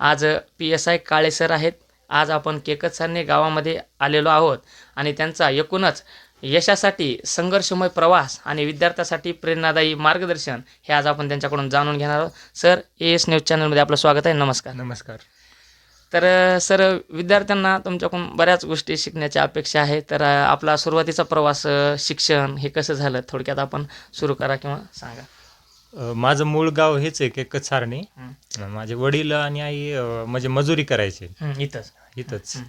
आज P S I Kale sir आहेत. आज आपण केकतसाने गावामध्ये आलेलो आहोत आणि त्यांचा एकूणच यशासाठी संघर्षमय प्रवास आणि विद्यार्थ्यासाठी प्रेरणादायी मार्गदर्शन हे आज आपण त्यांच्याकडून जाणून घेणार आहोत. सर ए एस न्यूज चॅनलमध्ये आपलं स्वागत आहे. नमस्कार. नमस्कार. तर सर विद्यार्थ्यांना तुमच्याकडून बऱ्याच गोष्टी शिकण्याची अपेक्षा आहे. तर आपला सुरुवातीचा प्रवास शिक्षण हे कसं झालं? थोडक्यात आपण सुरू करा किंवा सांगा. अ, माझं मूळ गाव हेच आहे केकत सारणी हं. माझे वडील आणि आई अ, म्हणजे मजुरी करायचे. हं, इथंच. इथंच. हं.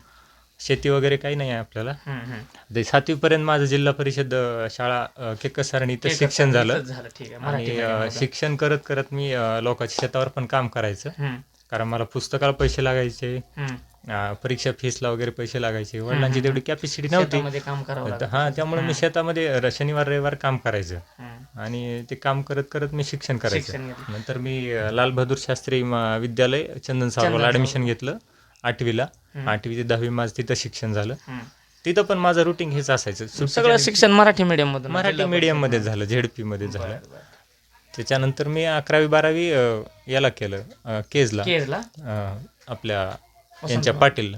शेती वगैरे काही नाही आहे आपल्याला. हं, हं. ते सातवीपर्यंत माझं जिल्हा परिषद अ, शाळा अ, केकत सारणी इथं शिक्षण झालं. इथंच झालं. ठीक आहे. मराठी आणि अ, शिक्षण करत करत मी अ, लोकांच्या शेतावर पण काम करायचं. हं, कारण मला पुस्तकाला पैसे लागायचे. हं. परीक्षा फीसला वगैरे पैसे लागायचे. वडिलांची तेवढी कॅपॅसिटी नव्हती. काम करावं. हां त्यामुळे मी शेतामध्ये शनिवार रविवार काम करायचं. आणि ते काम करत करत मी शिक्षण करायचं. नंतर मी लाल बहादूर शास्त्री विद्यालय चंदन सावरला ॲडमिशन घेतलं आठवीला. आठवी ते दहावी माझं तिथं शिक्षण झालं. तिथं पण माझं रुटीन हेच असायचं. सगळं शिक्षण मराठी मीडियम मधून मराठी मीडियममध्ये झालं झेडपी मध्ये झालं. त्याच्यानंतर मी अकरावी बारावी याला केलं केजला. आपल्या यांच्या पाटील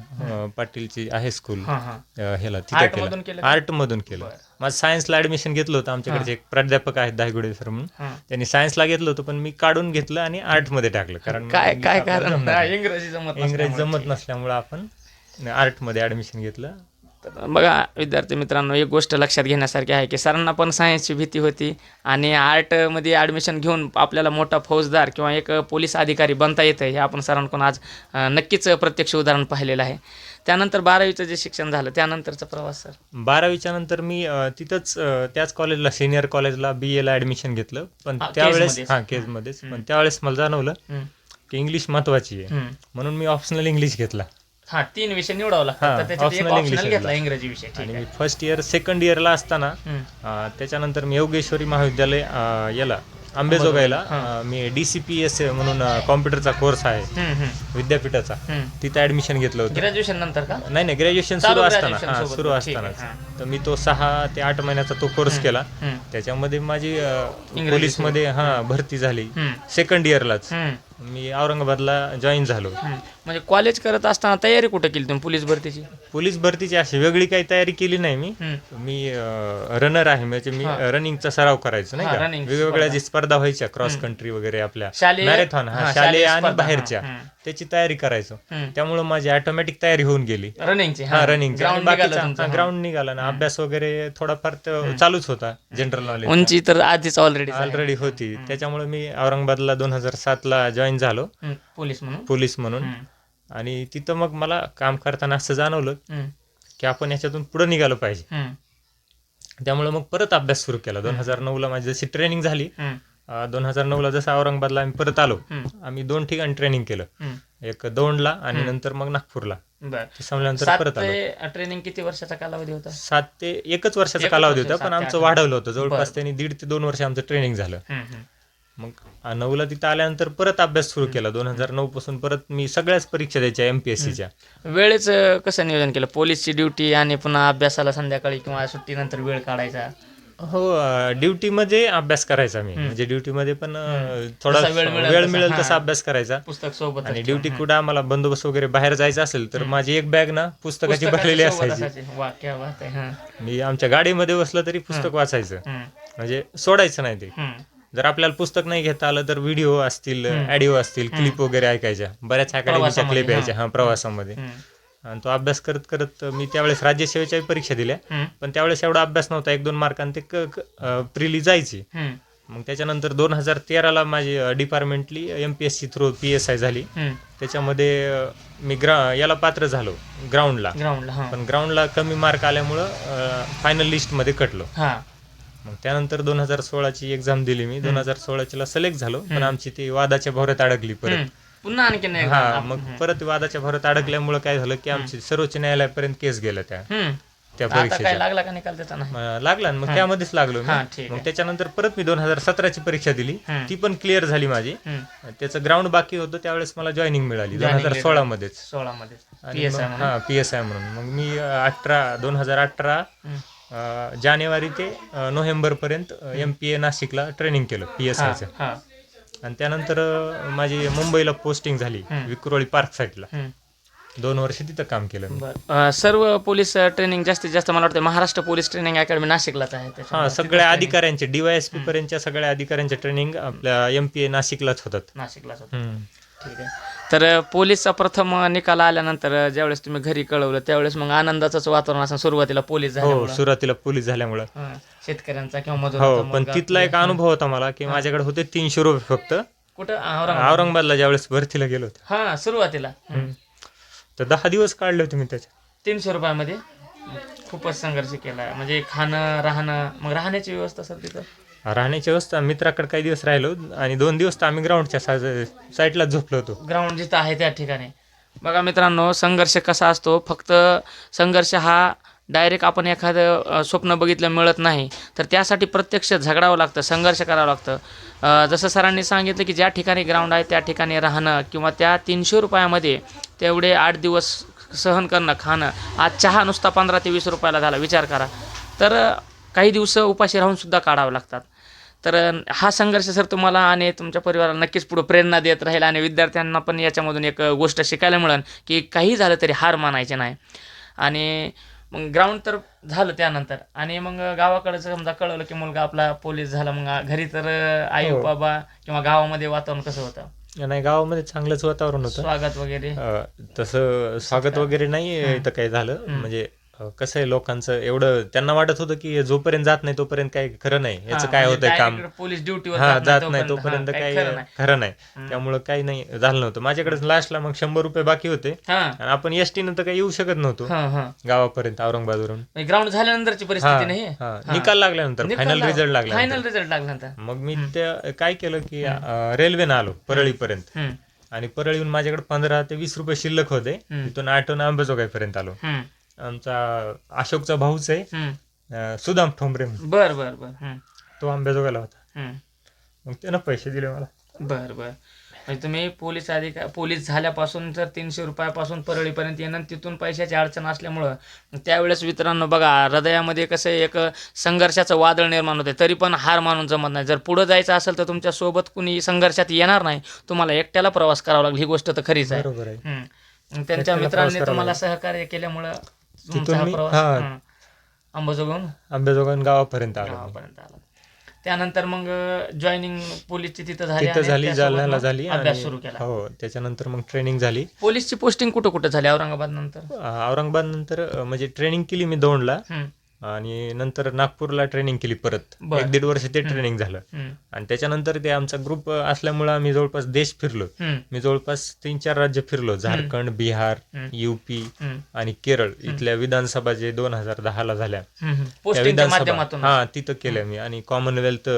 पाटीलची आहे स्कूल हां हां. ह्याला तिथं केलं? आर्ट मधून केलं. माझं सायन्सला ऍडमिशन घेतलं होतं आमच्याकडचे एक प्राध्यापक आहेत दायगुडे सर म्हणून. हां. त्यांनी सायन्सला घेतलं होतं पण मी काढून घेतलं आणि आर्टमध्ये टाकलं. कारण काय मी काय कारण. इंग्रजी जमत इंग्रजी नसल्यामुळे. जमत नसल्यामुळे आपण आर्टमध्ये ऍडमिशन घेतलं. तर बघा विद्यार्थी मित्रांनो एक गोष्ट लक्षात घेण्यासारखी आहे की सरांना पण सायन्सची भीती होती आणि आर्टमध्ये ॲडमिशन घेऊन आपल्याला मोठा फौजदार किंवा एक पोलीस अधिकारी बनता येतं हे आपण सरांकडून आज नक्कीच प्रत्यक्ष उदाहरण पाहिलेलं आहे. त्यानंतर बारावीचं जे शिक्षण झालं त्यानंतरचा प्रवास सर. बारावीच्या नंतर मी तिथंच त्याच कॉलेजला सिनियर कॉलेजला बी एला ऍडमिशन घेतलं. पण त्यावेळेस. हा केजमध्येच पण त्यावेळेस मला जाणवलं की इंग्लिश महत्वाची आहे. म्हणून मी ऑप्शनल इंग्लिश घेतला. हा तीन विषय निवडावं लागतात. तर त्याच्यात एक optional ऑप्शनल English घेतला घेतला. इंग्रजी विषय. ठीक आणि आहे. मी फर्स्ट इयर सेकंड इयरला असताना अ, त्याच्यानंतर मी योगेश्वरी महाविद्यालय अ, याला आंबेजोगाईला अ, मी डी सी पी एस म्हणून कॉम्प्युटरचा कोर्स आहे. विद्यापीठाचा. तिथं ऍडमिशन घेतलं होतं. ग्रॅज्युएशन नंतर का? नाही नाही ग्रॅज्युएशन चालू सुरू असताना. graduation हा सोबत. सुरू ठीक आहे, असतानाच. तर मी तो सहा ते आठ महिन्याचा तो कोर्स केला. त्याच्यामध्ये माझी इंग्रजी पोलीसमध्ये हा भरती झाली. सेकंड इयरलाच. मी औरंगाबादला जॉईन झालो. म्हणजे कॉलेज करत असताना तयारी कुठं केली तुम्ही पोलीस भरतीची? पोलीस भरतीची अशी वेगळी काही तयारी केली नाही मी. मी रनर आहे म्हणजे मी रनिंगचा सराव करायचो नाही का? वेगवेगळ्या जी स्पर्धा व्हायच्या क्रॉस कंट्री वगैरे आपल्या. मॅरेथॉन हा, शालेय आणि बाहेरच्या. त्याची तयारी करायचो. त्यामुळे माझी ऑटोमॅटिक तयारी होऊन गेली. रनिंगची हा रनिंग ग्राउंड निघालं तुमचं. ग्राउंड निघाला ना. अभ्यास वगैरे थोडाफार चालूच होता जनरल नॉलेज उंची तर आधीच ऑलरेडी ऑलरेडी होती. त्याच्यामुळे मी औरंगाबादला दोन हजार सातला जॉईन झालो. पोलीस म्हणून? पोलीस म्हणून. आणि तिथं मग मला काम करताना असं जाणवलं की आपण याच्यातून पुढे निघालं पाहिजे. त्यामुळे मग परत अभ्यास सुरू केला. दोन हजार नऊला माझी जशी ट्रेनिंग झाली दोन हजार नऊला जसं औरंगाबादला आम्ही परत आलो आम्ही दोन ठिकाणी ट्रेनिंग केलं. एक दौंडला आणि नंतर मग नागपूरला. संपल्यानंतर परत आलो. ट्रेनिंग किती वर्षाचा कालावधी होता? सात ते एकच वर्षाचा कालावधी होता पण आमचं. वाढवलं होतं. जवळपास त्यांनी दीड ते दोन वर्ष आमचं ट्रेनिंग झालं. मग नऊला तिथं आल्यानंतर परत अभ्यास सुरू केला. दोन हजार नऊ पासून परत मी सगळ्याच परीक्षा द्यायच्या एमपीएससीच्या वेळेचं कसं नियोजन केलं? पोलीसची ड्युटी आणि पुन्हा अभ्यासाला संध्याकाळी किंवा सुट्टीनंतर वेळ काढायचा? हो ड्युटी मध्ये अभ्यास करायचा मी. म्हणजे ड्युटी मध्ये पण थोडा वेळ मिळेल वेळ तसा, मिळेल. तसा अभ्यास करायचा. पुस्तक सोबत आणि ड्युटी कुठं आम्हाला बंदोबस्त वगैरे बाहेर जायचं असेल तर माझी एक बॅग ना पुस्तकाची भरलेली असायची. मी आमच्या गाडीमध्ये बसलं तरी पुस्तक वाचायचं. म्हणजे सोडायचं नाही ते. जर आपल्याला पुस्तक नाही घेता आलं तर व्हिडिओ असतील ऑडिओ असतील क्लिप वगैरे ऐकायच्या. बऱ्याच अकॅडमीच्या क्लिप यायच्या. हा प्रवासामध्ये. आणि तो अभ्यास करत करत मी त्यावेळेस राज्यसेवेच्या परीक्षा दिल्या. पण त्यावेळेस एवढा अभ्यास नव्हता. एक दोन मार्कांनी ते प्रिली जायची. मग त्याच्यानंतर दोन हजार तेराला माझी departmentally M P S C through P S I झाली. त्याच्यामध्ये मी ग्रा याला पात्र झालो ग्राउंडला ग्राउंडला पण ग्राउंडला कमी मार्क आल्यामुळं फायनल लिस्टमध्ये कटलो. हा. मग त्यानंतर दोन हजार सोळाची एक्झाम दिली मी. दोन हजार सोळाची सिलेक्ट झालो पण आमची ती वादाच्या भोवऱ्यात अडकली परत. पुन्हा आणखीन एक हा मग परत वादाच्या भोवऱ्यात अडकल्यामुळे काय झालं की आमची सर्वोच्च न्यायालयापर्यंत केस गेल्या त्या. त्या लागला का निकाल त्याचा नाही मग लागला ना. मग त्यामध्येच लागलो हा मग त्याच्यानंतर परत मी दोन हजार सतराची परीक्षा दिली. ती पण क्लिअर झाली माझी. त्याचं ग्राउंड बाकी होतं त्यावेळेस मला जॉईनिंग मिळाली. दोन हजार. सोळा मध्येच सोळा मध्ये पी एस आय हा पी एस आय म्हणून. मग मी अठरा दोन हजार अठरा जानेवारी ते अं, नोव्हेंबर पर्यंत एम पी ए नाशिकला ट्रेनिंग केलं पी एस आयचं आणि त्यानंतर माझी मुंबईला पोस्टिंग झाली. विक्रोळी पार्क साईडला. दोन वर्ष तिथं काम केलं सर्व पोलीस ट्रेनिंग जास्तीत जास्त मला वाटतं महाराष्ट्र पोलीस ट्रेनिंग अकॅडमी नाशिकलाच आहे हा सगळ्या अधिकाऱ्यांचे डीवायएसपी पर्यंतच्या सगळ्या अधिकाऱ्यांचे ट्रेनिंग आपल्या एम पी ए नाशिकलाच होतात. नाशिकलाच होतं हम्म. ठीक आहे. तर पोलीसचा प्रथम निकाल आल्यानंतर ज्यावेळेस तुम्ही घरी कळवलं त्यावेळेस मग आनंदाचंच वातावरण असं सुरुवातीला पोलीस हो झाल्यामुळं. सुरुवातीला पोलीस झाल्यामुळं. हं, शेतकऱ्यांचा किंवा हो मजुराचा पण तिथला एक अनुभव होता मला की माझ्याकडे होते तीनशे रुपये फक्त. कुठं? औरंगाबाद. औरंगाबादला ज्यावेळेस भरतीला गेलो होतो. हा सुरुवातीला. हं. तर दहा दिवस काढले होते मी त्याच्या तीनशे रुपयामध्ये खूपच संघर्ष केला. म्हणजे खाणं राहणं मग राहण्याची व्यवस्था सर तिथं? राहण्याची व्यवस्था मित्राकडे काही दिवस राहिलो आणि दोन दिवस तर आम्ही ग्राउंडच्या साईडला झोपलो होतो. ग्राउंड जिथं आहे त्या ठिकाणी. बघा मित्रांनो संघर्ष कसा असतो? फक्त संघर्ष हा डायरेक्ट आपण एखादं स्वप्न बघितलं मिळत नाही. तर त्यासाठी प्रत्यक्ष झगडावं लागतं संघर्ष करावं लागतं. जसं सरांनी सांगितलं की ज्या ठिकाणी ग्राउंड आहे त्या ठिकाणी राहणं किंवा त्या तीनशे रुपयामध्ये तेवढे आठ दिवस सहन करणं खाणं. आज चहा नुसता पंधरा ते वीस रुपयाला झाला विचार करा. तर काही दिवस उपाशी राहूनसुद्धा काढावं लागतात. तर हा संघर्ष सर तुम्हाला आणि तुमच्या परिवाराला नक्कीच पुढे प्रेरणा देत राहील आणि विद्यार्थ्यांना पण याच्यामधून एक गोष्ट शिकायला मिळेल की काही झालं तरी हार मानायचे नाही. आणि मग ग्राउंड तर झालं त्यानंतर. आणि मग गावाकडे समजा कळवलं की मुलगा आपला पोलीस झाला मग घरी तर आई हो. बाबा किंवा गावामध्ये वातावरण कसं होतं? नाही गावामध्ये चांगलंच वातावरण होतं. स्वागत वगैरे. तसं स्वागत वगैरे नाही इथं काही झालं. म्हणजे कसं आहे लोकांचं? एवढं त्यांना वाटत होतं की जोपर्यंत जात नाही तोपर्यंत काही खरं नाही. याचं काय म्हणजे होतंय काम? पोलीस ड्युटीवर हा जात नाही तोपर्यंत. काही खरं नाही. त्यामुळं काही नाही झालं नव्हतं. माझ्याकडे लास्टला मग शंभर रुपये बाकी होते. आणि आपण एस टी नंतर काही येऊ शकत नव्हतो. हा हा. गावापर्यंत औरंगाबादवरून. ग्राउंड झाल्यानंतरची परिस्थिती नाही. निकाल लागल्यानंतर फायनल रिझल्ट लागला. फायनल रिझल्ट लागल्यानंतर. मग मी त्या काय केलं की रेल्वेनं आलो परळीपर्यंत. आणि परळीहून माझ्याकडे पंधरा ते वीस रुपये शिल्लक होते. तिथून आठवण अंबेजोगाईपर्यंत आलो. आमचा अशोकचा भाऊच आहे. हम्म. अ, सुदाम ठोंबरे म्हणून. बर बर बर. हम्म, तो आंबेजोगाईला होता. हम्म. मग त्यानं पैसे दिले मला. बर बर. म्हणजे तुम्ही पोलीस अधिकार पोलीस झाल्यापासून तर तीनशे रुपयापासून परळीपर्यंत येणं आणि तिथून पैशाची अडचण असल्यामुळं त्यावेळेस मित्रांनो बघा हृदयामध्ये कसं एक संघर्षाचं वादळ निर्माण होते तरी पण हार मानून जमत नाही. जर पुढं जायचं असेल तर तुमच्यासोबत कुणी संघर्षात येणार नाही. तुम्हाला एकट्याला प्रवास करावा लागेल. ही गोष्ट तर खरीच आहे. बरोबर आहे. हम्म. मग त्यांच्या एकट्याला मित्रांनी तुम्हाला सहकार्य केल्यामुळं तुमचा तिथून हा मी- प्रवास हा. हं, अंबाजोगाईहून आंबेजोगाई गावापर्यंत आलो गावापर्यंत आला. त्यानंतर मग जॉईनिंग पोलीसची तिथं झाली तिथं आणि झाली त्यासोबत जालन्याला मग झाली अभ्यास सुरू केला. हो त्याच्यानंतर मग ट्रेनिंग झाली. पोलीसची पोस्टिंग कुठं कुठं झाली? औरंगाबाद नंतर अ, औरंगाबाद नंतर अ, म्हणजे ट्रेनिंग केली मी दौंडला आणि नंतर नागपूरला ट्रेनिंग केली परत. एक दीड वर्ष ते ट्रेनिंग झालं. आणि त्याच्यानंतर ते आमचा ग्रुप असल्यामुळं आम्ही जवळपास देश फिरलो. मी जवळपास तीन चार राज्य फिरलो. झारखंड बिहार. युपी आणि केरळ. इथल्या विधानसभा जे दोन हजार दहाला झाल्या. त्या विधानसभा. हा तिथं केलं मी. आणि कॉमनवेल्थ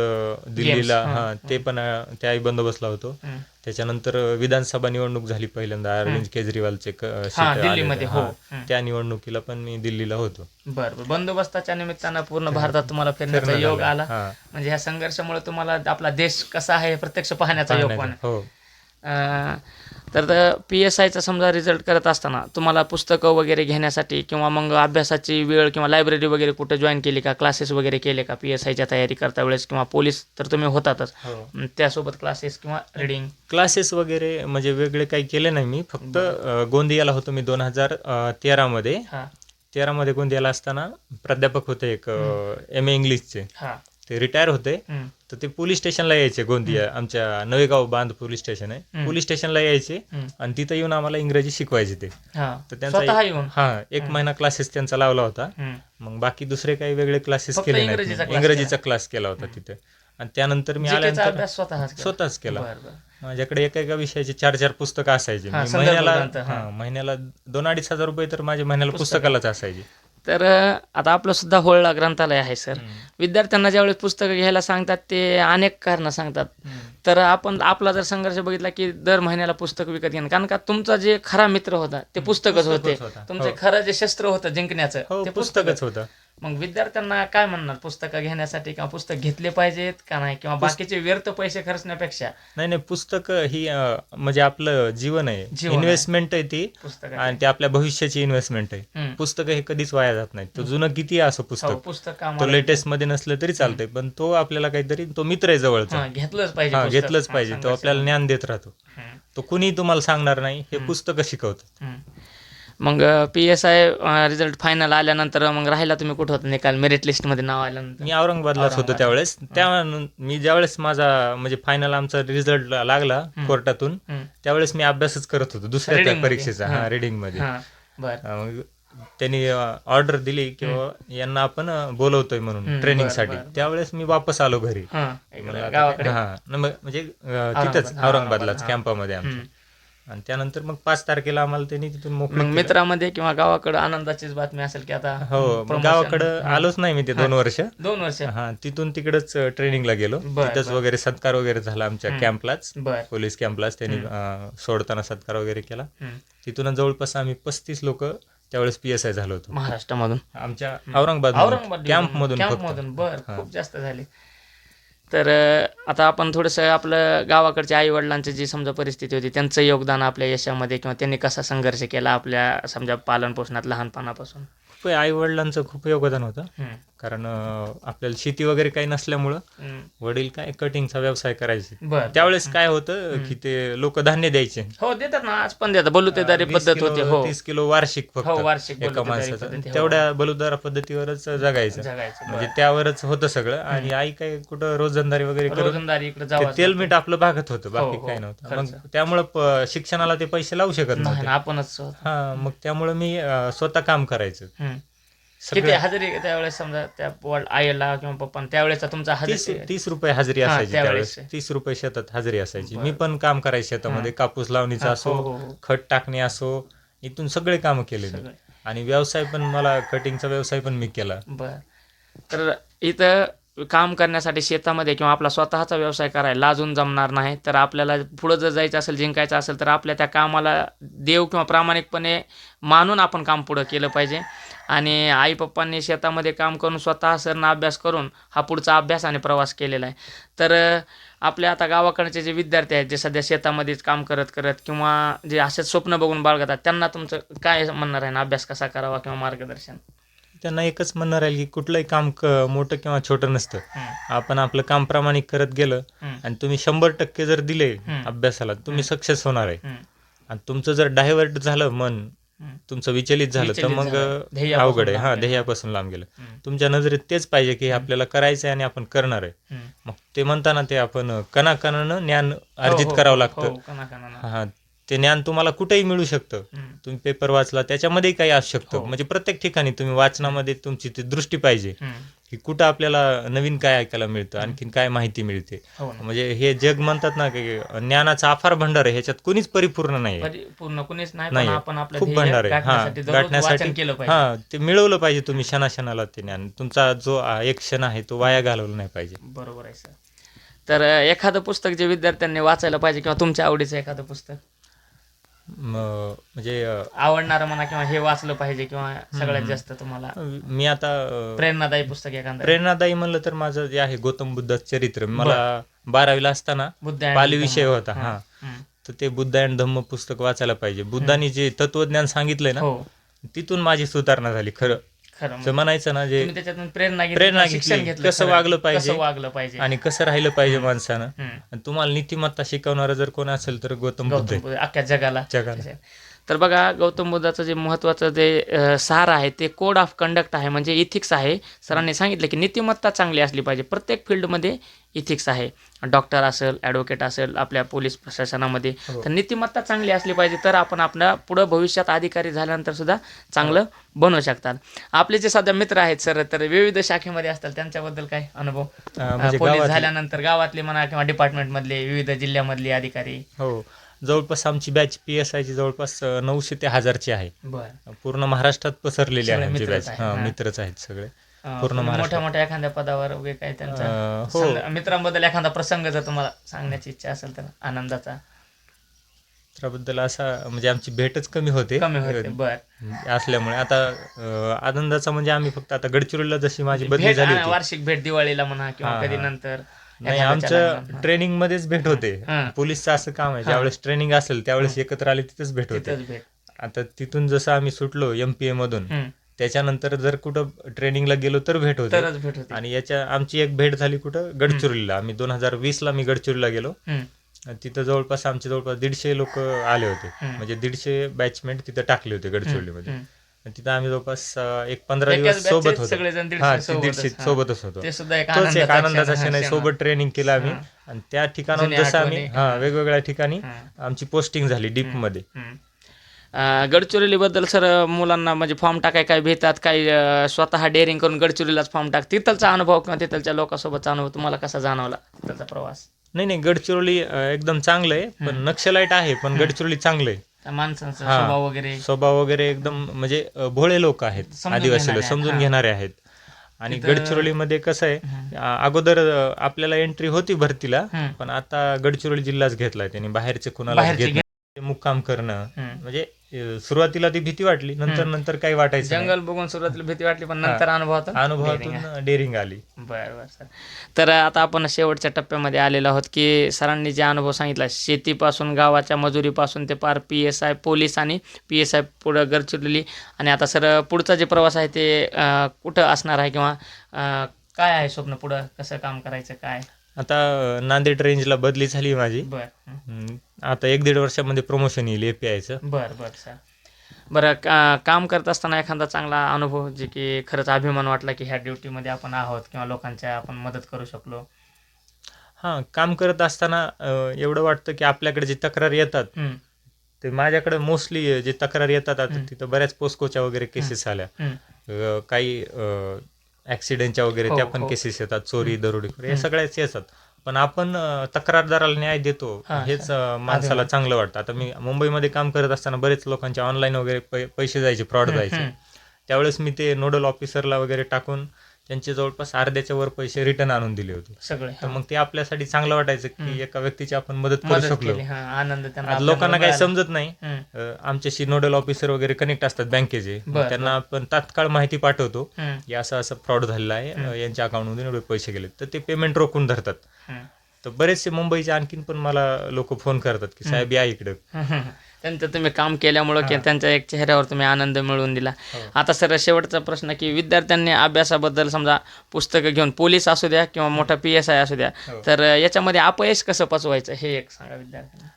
दिल्लीला हा, ते पण त्याही बंदोबस्तला होतो. त्याच्यानंतर विधानसभा निवडणूक झाली पहिल्यांदा अरविंद केजरीवालचे क- आले दिल्लीमध्ये. हो. हा, हम्म. त्या निवडणुकीला पण मी दिल्लीला होतो बरं बरं बंदोबस्ताच्या निमित्तानं पूर्ण भारतात तुम्हाला फिरण्याचा फिरणं योग झालं. आला हा. म्हणजे ह्या संघर्षामुळे तुम्हाला आपला देश कसा आहे हे प्रत्यक्ष पाहण्याचा योग पण पाहण्याचं- हो अं, तर पी एस आयचा समजा रिझल्ट करत असताना तुम्हाला पुस्तकं वगैरे घेण्यासाठी किंवा मग अभ्यासाची वेळ किंवा लायब्ररी वगैरे कुठं जॉईन केली का? क्लासेस वगैरे केले का? पी एस आयच्या तयारी करता वेळेस किंवा पोलीस तर तुम्ही होतातच. हो. त्यासोबत क्लासेस किंवा रिडिंग क्लासेस वगैरे म्हणजे वेगळे काही केले नाही मी. फक्त गोंदियाला होतो मी दोन हजार तेरामध्ये तेरामध्ये गोंदियाला असताना प्राध्यापक होते एक एम ए इंग्लिशचे हां. ते रिटायर होते. तर ते पोलीस स्टेशनला यायचे गोंदिया आमच्या नवेगाव बांध पोलीस स्टेशन आहे. पोलीस स्टेशनला यायचे. आणि तिथं येऊन आम्हाला इंग्रजी शिकवायचे ते. हां. तर त्यांचा हा एक महिना क्लासेस त्यांचा लावला होता. मग बाकी दुसरे काही वेगळे क्लासेस केले नाहीत इंग्रजीचा क्लास केला. होता तिथे. आणि त्यानंतर मी आल्यानंतर स्वतःच केला? माझ्याकडे एका एका विषयाचे चार चार पुस्तकं असायचे. महिन्याला महिन्याला दोन अडीच हजार रुपये तर माझ्या महिन्याला पुस्तकालाच असायचे. तर आता आपलं सुद्धा होळला ग्रंथालय आहे सर. विद्यार्थ्यांना ज्यावेळेस पुस्तकं घ्यायला सांगतात ते अनेक कारणं सांगतात. तर आपण आपला जर संघर्ष बघितला की दर महिन्याला पुस्तक विकत घेणं कारण का तुमचा जे खरा मित्र होता ते पुस्तकच होते पुस्तकच होता. तुमचे हो. खरं जे शस्त्र होतं जिंकण्याचं हो ते पुस्तकच. होतं. मग विद्यार्थ्यांना काय म्हणणार? पुस्तकं घेण्यासाठी किंवा पुस्तक घेतले पाहिजेत का नाही? किंवा बाकीचे व्यर्थ पैसे खर्चण्यापेक्षा? नाही नाही पुस्तक ही अं, म्हणजे आपलं जीवन आहे. जीवन आहे. इन्व्हेस्टमेंट आहे ती. पुस्तक आणि ते आपल्या भविष्याची इन्व्हेस्टमेंट आहे. पुस्तक हे कधीच वाया जात नाही तो जुनं किती असो पुस्तक? पुस्तक तो लेटेस्टमध्ये नसलं तरी चालतंय. पण तो आपल्याला काहीतरी तो मित्र आहे जवळचा. हा, घेतलंच पाहिजे हा पुस्तक. घेतलंच हा, पाहिजे. तो संघर्ष आपल्याला ज्ञान देत राहतो. हम्म, तो कुणी तुम्हाला सांगणार नाही. हे पुस्तकं शिकवतं हम्म. मग P S I result final आल्यानंतर मग राहिला तुम्ही कुठं होता निकाल? मेरिट लिस्टमध्ये नाव आल्यानंतर. मी औरंगाबादलाच होतो. त्यावेळेस. त्या मी ज्यावेळेस माझा म्हणजे फायनल आमचा रिझल्ट लागला कोर्टातून. त्यावेळेस मी अभ्यासच करत होतो दुसऱ्या त्या? परीक्षेचा. रिडिंगमध्ये. त्यांनी ऑर्डर दिली किंवा यांना आपण बोलवतोय म्हणून हम्म, ट्रेनिंग बरं, साठी. बरं, बरं. त्यावेळेस मी वापस आलो घरी. हा. म्हणजे तिथंच औरंगाबादलाच. कॅम्पामध्ये आमच्या. आणि त्यानंतर मग पाच तारखेला आम्हाला त्यांनी तिथून मोकळं मग केलं. मित्रामध्ये किंवा गावाकडे आनंदाचीच बातमी असेल की आता हो मग promotion. गावाकडं. आलोच नाही मी ते दोन वर्ष दोन वर्ष हा तिथून तिकडच ट्रेनिंगला गेलो बरं, तिथंच बरं. वगैरे सत्कार वगैरे झाला आमच्या हम्म. कॅम्पलाच बर पोलीस कॅम्पलाच त्यांनी अं, सोडताना सत्कार वगैरे केला हम्म. तिथून जवळपास आम्ही पस्तीस लोक त्यावेळेस पी एस आय झालो होतो महाराष्ट्रामधून आमच्या औरंगाबाद औरंगाबाद कॅम्प मधून कॅम्प फक्त. मधून बर हा. खूप जास्त झाले तर आता आपण थोडंसं आपलं गावाकडच्या आईवडिलांचं जी समजा परिस्थिती होती त्यांचं योगदान आपल्या यशामध्ये किंवा त्यांनी कसा संघर्ष केला आपल्या समजा पालनपोषणात लहानपणापासून? खूप आई वडिलांचं खूप योगदान होतं. कारण आपल्याला शेती वगैरे काही नसल्यामुळं. वडील काय कटिंगचा व्यवसाय करायचे. त्यावेळेस काय होतं की ते लोक धान्य द्यायचे. हो देतात ना आज पण देतात. बलुतेदारी पद्धत होती. हो. तीस किलो वार्षिक फक्त हो, वार्षिक एका बलुतेदारी माणसाचं. हो. तेवढ्या बलुदारा पद्धतीवरच जगायचं. म्हणजे त्यावरच होतं सगळं. आणि आई काय कुठं रोजंदारी वगैरे करत तेल मीठ आपलं भागत होतं. बाकी हो, काय नव्हतं. मग त्यामुळं शिक्षणाला ते पैसे लावू शकत नाही नव्हते. आपणच हा मग त्यामुळं मी स्वतः काम करायचं. किती सगळं हजेरी त्यावेळेस समजा त्या वड- आईला किंवा पप्पा त्यावेळेचा तुमचा तीस हजेरी तीस रुपये हजेरी हा, असायची त्यावेळेस. त्यावेळेस. तीस रुपये शेतात हजेरी असायची. मी पण काम करायचे शेतामध्ये कापूस लावणीचं हा, असो हो, हो, हो. खत टाकणे असो इथून सगळे काम केले मी. सगळे. आणि व्यवसाय पण मला कटिंगचा व्यवसाय पण मी केला. बर. तर इथं काम करण्यासाठी शेतामध्ये किंवा आपला स्वतःचा व्यवसाय करायला लाजून जमणार नाही. तर आपल्याला पुढं जर जायचं असेल जिंकायचं असेल तर आपल्या त्या कामाला देव किंवा प्रामाणिकपणे मानून आपण काम पुढं केलं पाहिजे. आणि आई पप्पांनी शेतामध्ये काम करून स्वतः सरना अभ्यास करून हा पुढचा अभ्यास आणि प्रवास केलेला आहे तर आपल्या आता गावाकडचे जे विद्यार्थी आहेत जे सध्या शेतामध्येच काम करत करत किंवा जे असेच स्वप्न बघून बाळगतात त्यांना तुमचं काय म्हणणार आहे ना अभ्यास कसा करावा किंवा मार्गदर्शन त्यांना एकच म्हणणार आहे की कुठलंही काम क- मोठं किंवा छोटं नसतं. आपण आपलं काम प्रामाणिक करत गेलं. आणि तुम्ही शंभर टक्के जर दिले. अभ्यासाला तुम्ही सक्सेस होणार आहे. आणि तुमचं जर डायव्हर्ट झालं मन. तुमचं विचलित झालं तर मग अवघड आहे हा. ध्येयापासून लांब गेलं. तुमच्या नजरेत तेच पाहिजे की हे आपल्याला करायचं आहे आणि आपण करणार आहे. मग ते म्हणताना ते आपण कणाकणानं ज्ञान हो, अर्जित हो, करावं हो, लागतं हो. हा ते ज्ञान तुम्हाला कुठेही मिळू शकतं. तुम्ही पेपर वाचला त्याच्यामध्ये काही असू शकतं हो. म्हणजे प्रत्येक ठिकाणी तुम्ही वाचनामध्ये तुमची ती दृष्टी पाहिजे. की कुठं आपल्याला नवीन काय ऐकायला मिळतं आणखीन काय माहिती मिळते. हो ना. म्हणजे हे जग म्हणतात ना की ज्ञानाचा अफार भंडार आहे ह्याच्यात कोणीच परिपूर्ण नाही परी- पूर्ण कुणीच नाही पण नाही आपण आपलं खूप ध्येय भंडार आहे. हा गाठण्यासाठी दररोज वाचन गाठण्यासाठी केलं पाहिजे. हा ते मिळवलं पाहिजे तुम्ही क्षणाक्षणाला ते ज्ञान तुमचा जो आ, एक क्षण आहे तो वाया घालवला नाही पाहिजे. बरोबर आहे सर. तर अ, एखादं पुस्तक जे विद्यार्थ्यांनी वाचायला पाहिजे किंवा तुमच्या आवडीचं एखादं पुस्तक? म्हणजे आवडणारं म्हणा किंवा हे वाचलं पाहिजे किंवा सगळ्यात जास्त तुम्हाला मी आता प्रेरणादायी पुस्तक एखादं. प्रेरणादायी म्हणलं तर माझं जे आहे गौतम बुद्धाचं चरित्र. मला बारावीला असताना बुद्ध पाली. विषय होता हा. तर ते बुद्ध अँड धम्म पुस्तक वाचायला पाहिजे. बुद्धांनी जे तत्वज्ञान सांगितलंय ना हो. तिथून माझी सुधारणा झाली खरं. खरं तर म्हणायचं ना जे तुम्ही त्याच्यातून प्रेरणा घेतली प्रेरणा शिक्षण घेतली. घेतलं कसं खरं. वागलं पाहिजे. कसं वागलं पाहिजे आणि कसं राहिलं पाहिजे माणसानं हम्म. आणि तुम्हाला नीतिमत्ता शिकवणारं जर कोण असेल तर गौतम बुद्ध गौतम आहे. बुद्ध अख्ख्या जगाला जगाला तर बघा गौतम बुद्धाचं जे महत्त्वाचं जे सार आहे ते कोड ऑफ कंडक्ट आहे म्हणजे इथिक्स आहे. सरांनी सांगितलं की नीतिमत्ता चांगली असली पाहिजे. प्रत्येक फील्डमध्ये इथिक्स आहे. डॉक्टर असेल ॲडव्होकेट असेल आपल्या पोलीस प्रशासनामध्ये. हो. तर नीतिमत्ता चांगली असली पाहिजे तर आपण आपल्या पुढं भविष्यात अधिकारी झाल्यानंतर सुद्धा चांगलं बनवू शकतात. आपले जे सध्या मित्र आहेत सर तर विविध शाखेमध्ये असतात. त्यांच्याबद्दल काय अनुभव? म्हणजे पोलीस गावात झाल्यानंतर गावातले म्हणा किंवा डिपार्टमेंटमधले विविध जिल्ह्यामधले अधिकारी. हो. जवळपास आमची बॅच पी एस आयची जवळपास नऊशे ते हजारची आहे. पूर्ण महाराष्ट्रात पसरलेली आहे आमची मित्रच बॅच आहेत. मित्रच आहेत सगळे. पूर्ण मोठ्या. मोठ्या एखाद्या पदावर वगैरे काही त्यांचा हो. मित्रांबद्दल एखादा प्रसंग जर तुम्हाला सांगण्याची इच्छा असेल तर आनंदाचा. त्याबद्दल असा म्हणजे आमची भेटच कमी होते. कमी होते बर. असल्यामुळे आता आनंदाचा म्हणजे आम्ही फक्त आता गडचिरोलीला जशी माझी बदली भेट झाली वार्षिक भेट दिवाळीला म्हणा किंवा कधी. नंतर नाही आमचं ट्रेनिंग मध्येच भेट होते. पोलीसचं असं काम आहे ज्यावेळेस ट्रेनिंग असेल त्यावेळेस एकत्र आले तिथेच भेट होते. आता तिथून जसं आम्ही सुटलो एम पी ए मधून. त्याच्यानंतर जर कुठं ट्रेनिंगला गेलो तर भेट होते. आणि याच्या आमची एक भेट झाली कुठं? गडचिरोलीला. आम्ही दोन हजार वीसला मी गडचिरोलीला गेलो. तिथं जवळपास आमचे जवळपास दीडशे लोक आले होते. म्हणजे दीडशे बॅचमेंट तिथं टाकले होते गडचिरोलीमध्ये. तिथं आम्ही जवळपास एक पंधरा दिवस सोबत होतो हा सोबतच, दीडशे. सोबतच होतो ते सुद्धा एक तोच एक आनंदाचा क्षण आहे. सोबत ट्रेनिंग केलं आम्ही. आणि त्या ठिकाणाहून जसं आम्ही. हा वेगवेगळ्या ठिकाणी. आमची पोस्टिंग झाली डीपमध्ये हम्म. अं, गडचिरोलीबद्दल सर मुलांना म्हणजे फॉर्म टाकाय काय भेटतात काही अं, स्वतः डेअरिंग करून गडचिरोलीलाच फॉर्म टाक तिथलचा अनुभव किंवा तिथलच्या लोकांसोबतचा अनुभव तुम्हाला कसा जाणवला तिथलचा प्रवास नाही नाही गडचिरोली एकदम चांगलं आहे पण नक्षलाईट आहे पण गडचिरोली चांगलं आहे माणसांचा हा. स्वभाव वगैरे स्वभाव वगैरे एकदम म्हणजे अं, भोळे लोक आहेत समजून आदिवासी लोक घेणारे, समजून हा. घेणारे आहेत आणि तिथं- गडचिरोलीमध्ये कसं आहे. अं, अगोदर अं, आपल्याला एंट्री होती भरतीला हम्म. पण आता गडचिरोली जिल्हाच घेतलाय त्यांनी बाहेरचे कुणाला बाहेरचे घेत. मुक्काम करणं. म्हणजे सुरुवातीला ती भीती वाटली नंतर नंतर काही वाटायचं. जंगल बघून सुरुवातीला भीती वाटली पण नंतर अनुभवातून अनुभवातून डेअरिंग आली. बरं बरं सर. तर आता आपण शेवटच्या टप्प्यामध्ये आलेलो आहोत की सरांनी जे अनुभव सांगितला शेतीपासून गावाच्या मजुरीपासून ते पार पी एस आय पोलीस आणि पी एस आय पुढं गडचिरोली आणि आता सर पुढचा जे प्रवास आहे ते कुठं असणार आहे किंवा काय आहे स्वप्न पुढं? कसं काम करायचं काय? आता नांदेड रेंजला बदली झाली माझी. बरं. हम्म, आता एक दीड वर्षामध्ये प्रमोशन येईल एपीआयचं बरं बरं सर बरं का काम करत असताना एखादा चांगला अनुभव जे की खरंच अभिमान वाटला की ह्या ड्युटीमध्ये आपण आहोत किंवा लोकांच्या आपण मदत करू शकलो? हां काम करत असताना अं, एवढं वाटतं की आपल्याकडे जे तक्रार येतात ते माझ्याकडे मोस्टली जे तक्रार येतात आता हम्म. तिथं बऱ्याच पोस्कोच्या वगैरे केसेस आल्या अं, काही ऍक्सिडेंटच्या वगैरे हो, त्या पण हो. केसेस येतात चोरी दरोडेखोर हे हम्म. सगळ्याच येतात पण आपण तक्रारदाराला न्याय देतो हा, हेच माणसाला. चांगलं वाटतं आता मी मुंबईमध्ये काम करत असताना बरेच लोकांचे ऑनलाईन वगैरे पैसे जायचे फ्रॉड हं, जायचे हं. त्यावेळेस मी ते नोडल ऑफिसरला वगैरे टाकून त्यांचे जवळपास अर्ध्याच्या वर पैसे रिटर्न आणून दिले होते. सगळे तर मग ते आपल्यासाठी चांगलं वाटायचं की एका व्यक्तीची आपण मदत करू शकलो. केली हा आनंद लोकांना काही समजत नाही. आमच्याशी नोडल ऑफिसर वगैरे कनेक्ट असतात बँकेचे. त्यांना आपण तात्काळ माहिती पाठवतो. की असं असं फ्रॉड झालेला आहे. यांच्या अकाउंटमधून एवढे पैसे गेले तर ते पेमेंट रोखून धरतात. तर बरेचसे मुंबईचे आणखीन पण मला लोक फोन करतात की साहेब या इकडं. त्यांचं तुम्ही काम केल्यामुळं की त्यांच्या एक चेहऱ्यावर तुम्ही आनंद मिळवून दिला. हो. आता सर शेवटचा प्रश्न की विद्यार्थ्यांनी अभ्यासाबद्दल समजा पुस्तकं घेऊन पोलीस असू द्या किंवा मोठा पी एस आय असू द्या हो. तर याच्यामध्ये अपयश कसं पचवायचं हे एक सांगा विद्यार्थ्यांना.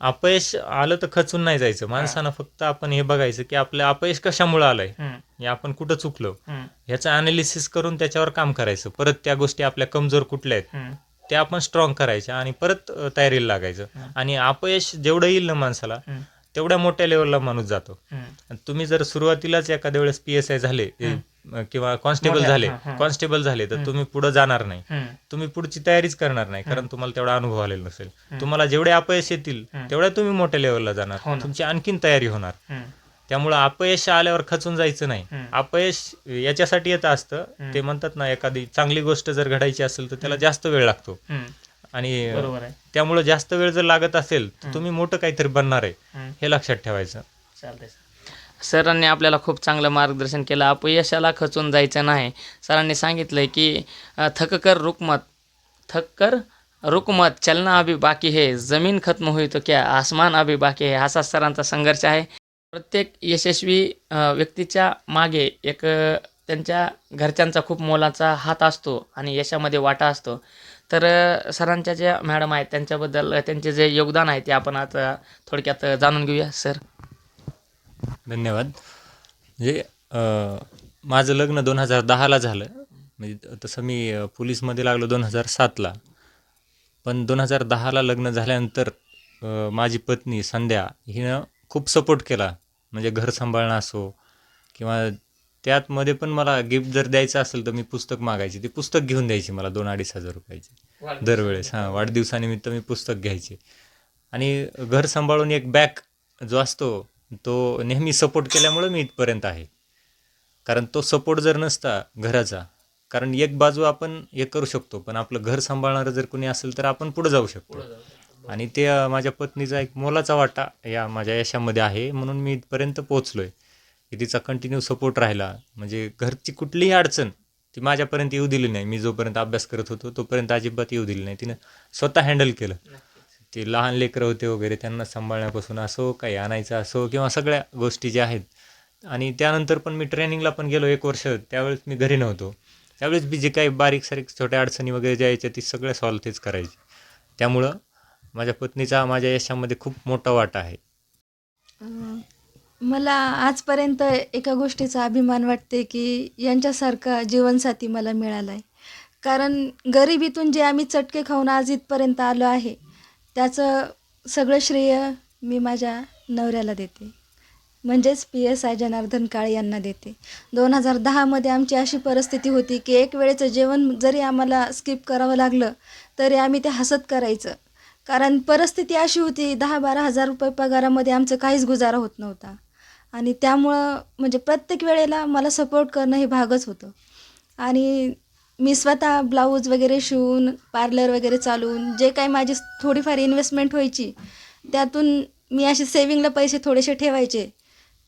अपयश आलं तर खचून नाही जायचं. माणसानं फक्त आपण हे बघायचं की आपलं अपयश कशामुळे आलंय? हं, आपण कुठं चुकलो? ह्याचं अनालिसिस करून त्याच्यावर काम करायचं. परत त्या गोष्टी आपल्या कमजोर कुठल्या आहेत? त्या आपण स्ट्रॉंग करायच्या आणि परत तयारीला लागायचं. आणि अपयश जेवढं येईल ना माणसाला तेवढ्या मोठ्या लेवलला माणूस जातो. आणि तुम्ही जर सुरुवातीलाच एखाद्या वेळेस पी एस आय झाले किंवा कॉन्स्टेबल झाले. कॉन्स्टेबल झाले तर. तुम्ही पुढे जाणार नाही तुम्ही पुढची तयारीच करणार नाही कारण तुम्हाला तेवढा अनुभव आलेला नसेल. तुम्हाला जेवढे अपयश येतील. तेवढ्या तुम्ही मोठ्या लेवलला जाणार. तुमची आणखीन तयारी होणार त्यामुळं अपयश आल्यावर खचून जायचं नाही. अपयश याच्यासाठी येत असतं. ते म्हणतात ना एखादी चांगली गोष्ट जर घडायची असेल तर त्याला जास्त वेळ लागतो. आणि अ, बरोबर आहे. त्यामुळे जास्त वेळ जर लागत असेल तर तुम्ही मोठं काहीतरी बनणार आहे. हं. लक्षात ठेवायचं. सरांनी आपल्याला खूप चांगलं मार्गदर्शन केलं. अपयशाला खचून जायचं नाही. सरांनी सांगितलंय की थककर रुकमत थककर रुकमत चलना अभी बाकी है. जमीन खत्म हुई तो क्या? आसमान अभी बाकी है. असा सरांचा संघर्ष आहे. प्रत्येक यशस्वी व्यक्तीच्या मागे एक त्यांच्या घरच्यांचा खूप मोलाचा हात असतो आणि यशामध्ये वाटा असतो. तर सरांच्या ज्या मॅडम आहेत त्यांच्याबद्दल त्यांचे जे योगदान आहे ते आपण आता थोडक्यात जाणून घेऊया सर. धन्यवाद. म्हणजे माझं लग्न दोन हजार दहाला झालं. म्हणजे तसं मी पोलीसमध्ये लागलो दोन हजार सातला. पण दोन हजार दहाला लग्न झाल्यानंतर माझी पत्नी संध्या हिनं खूप सपोर्ट केला. म्हणजे घर सांभाळणं असो किंवा त्यातमध्ये पण मला गिफ्ट जर द्यायचं असेल तर मी पुस्तक मागायचे. ती पुस्तक घेऊन द्यायची मला दोन अडीच हजार रुपयाचे. दरवेळेस. हां वाढदिवसानिमित्त मी पुस्तक घ्यायचे. आणि घर सांभाळून एक बॅक जो असतो तो नेहमी सपोर्ट केल्यामुळे मी इथपर्यंत आहे. कारण तो सपोर्ट जर नसता घराचा कारण एक बाजू आपण एक करू शकतो पण आपलं घर सांभाळणारं जर कोणी असेल तर आपण पुढे जाऊ शकतो. आणि ते माझ्या पत्नीचा एक मोलाचा वाटा या माझ्या यशामध्ये आहे. म्हणून मी इथपर्यंत पोचलो आहे की तिचा कंटिन्यू सपोर्ट राहिला. म्हणजे घरची कुठलीही अडचण ती माझ्यापर्यंत येऊ दिली नाही. मी जोपर्यंत अभ्यास करत होतो तोपर्यंत अजिबात येऊ दिली नाही. तिनं स्वतः हँडल केलं. ते लहान लेकरं होते वगैरे त्यांना सांभाळण्यापासून असो काही आणायचं असो किंवा सगळ्या गोष्टी ज्या आहेत. आणि त्यानंतर पण मी ट्रेनिंगला पण गेलो एक वर्ष. त्यावेळेस मी घरी नव्हतो. त्यावेळेस बी जे काही बारीक सारीक छोट्या अडचणी वगैरे ज्या यायच्या ती सगळ्या सॉल्व तेच करायची. त्यामुळं माझ्या पत्नीचा माझ्या यशामध्ये खूप मोठा वाटा आहे. मला आजपर्यंत एका गोष्टीचा अभिमान वाटते की यांच्यासारखा जीवनसाथी मला मिळाला आहे कारण गरिबीतून जे आम्ही चटके खाऊन आज इथपर्यंत आलो आहे त्याचं सगळं श्रेय मी माझ्या नवऱ्याला देते. म्हणजेच P S I Janardan Kale यांना देते. दोन हजार दहामध्ये आमची अशी परिस्थिती होती की एक वेळेचं जेवण जरी आम्हाला स्किप करावं लागलं तरी आम्ही ते हसत करायचं. कारण परिस्थिती अशी होती दहा बारा हजार रुपये पगारामध्ये आमचं काहीच गुजारा होत नव्हता. आणि त्यामुळं म्हणजे प्रत्येक वेळेला मला सपोर्ट करणं हे भागच होतं. आणि मी स्वतः ब्लाऊज वगैरे शिवून पार्लर वगैरे चालवून जे काही माझी थोडीफार इन्व्हेस्टमेंट व्हायची त्यातून मी असे सेविंगला पैसे थोडेसे ठेवायचे.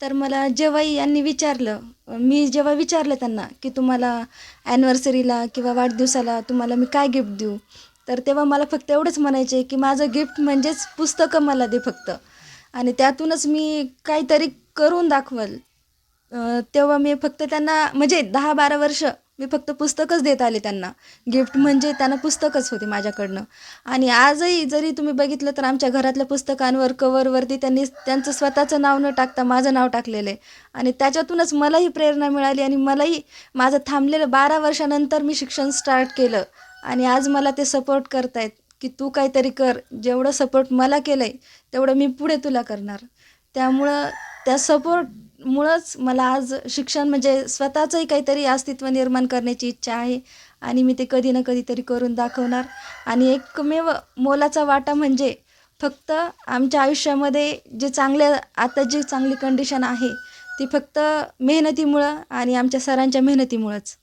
तर मला जेव्हाही यांनी विचारलं मी जेव्हा विचारलं त्यांना की तुम्हाला ॲनिव्हर्सरीला किंवा वाढदिवसाला तुम्हाला मी काय गिफ्ट देऊ तर तेव्हा मला फक्त एवढंच म्हणायचे की माझं गिफ्ट म्हणजेच पुस्तकं मला दे फक्त. आणि त्यातूनच मी काहीतरी करून दाखवल. तेव्हा मी फक्त त्यांना म्हणजे दहा बारा वर्ष मी फक्त पुस्तकच देत आले त्यांना. गिफ्ट म्हणजे त्यांना पुस्तकच होते माझ्याकडनं. आणि आजही जरी तुम्ही बघितलं तर आमच्या घरातल्या पुस्तकांवर कवरवरती त्यांनी त्यांचं स्वतःचं नाव न टाकता माझं नाव टाकलेलं आहे. आणि त्याच्यातूनच मलाही प्रेरणा मिळाली आणि मलाही माझं थांबलेलं बारा वर्षानंतर मी शिक्षण स्टार्ट केलं. आणि आज मला ते सपोर्ट करतायत की तू काहीतरी कर. जेवढं सपोर्ट मला केलं आहे तेवढं मी पुढे तुला करणार. त्यामुळं त्या सपोर्टमुळंच मला आज शिक्षण म्हणजे स्वतःचंही काहीतरी अस्तित्व निर्माण करण्याची इच्छा आहे आणि मी ते कधी ना कधीतरी करून दाखवणार. आणि एकमेव मोलाचा वाटा म्हणजे फक्त आमच्या आयुष्यामध्ये जे चांगले आता जी चांगली कंडिशन आहे ती फक्त मेहनतीमुळं आणि आमच्या सरांच्या मेहनतीमुळंच.